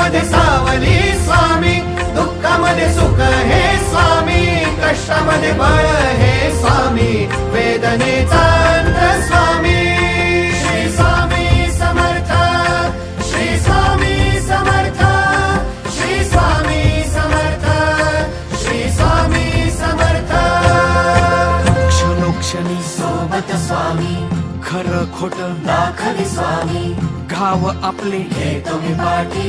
उन्हामध्ये सावली स्वामी दुःखामध्ये सुख हे स्वामी कष्टामध्ये बळ हे स्वामी वेदनेचा अंत स्वामी. श्री स्वामी समर्थ श्री स्वामी समर्थ श्री स्वामी समर्थ श्री स्वामी समर्थ. क्षणोक्षणी सोबत स्वामी खरं खोट दाखवी स्वामी घाव आपले घेतो मी पाठी.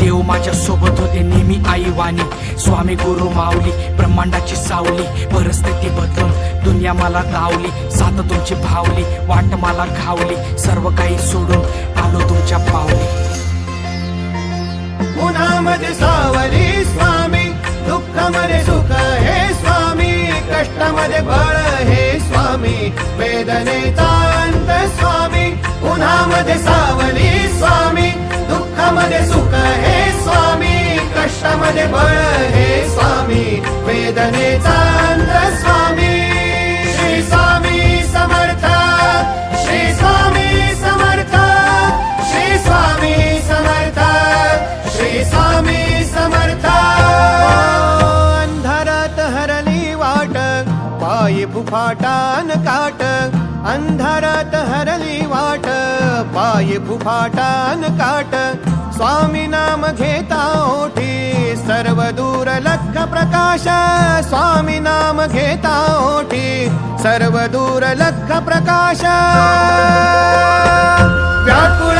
देव माझ्या सोबत होते नेहमी आई वाणी स्वामी गुरु माऊली ब्रह्मांडाची सावली परिस्थिती बदलून दुनिया मला गावली सात तुमची भावली वाट मला घावली सर्व काही सोडून आलो तुमच्या पावली. उन्हामध्ये सावली स्वामी दुःखामध्ये सुख हे स्वामी कष्टामध्ये बळ हे स्वामी वेदनेचा अंत स्वामी उन्हामध्ये सावली स्वामी दुःखामध्ये सुख हे स्वामी कष्टामध्ये बळ हे स्वामी वेदनेचा अंत स्वामी. श्री स्वामी समर्थ श्री स्वामी समर्थ श्री स्वामी समर्थ श्री स्वामी समर्थ. अंधारात हरली वाट पायी फुफाटान काट. अंधारात हरली वाट पायी फुफाटान काट. स्वामी नाम घेता ओठी सर्व दूर लख प्रकाश स्वामी नाम घेता ओठी सर्व दूर लख प्रकाश. व्याकुळ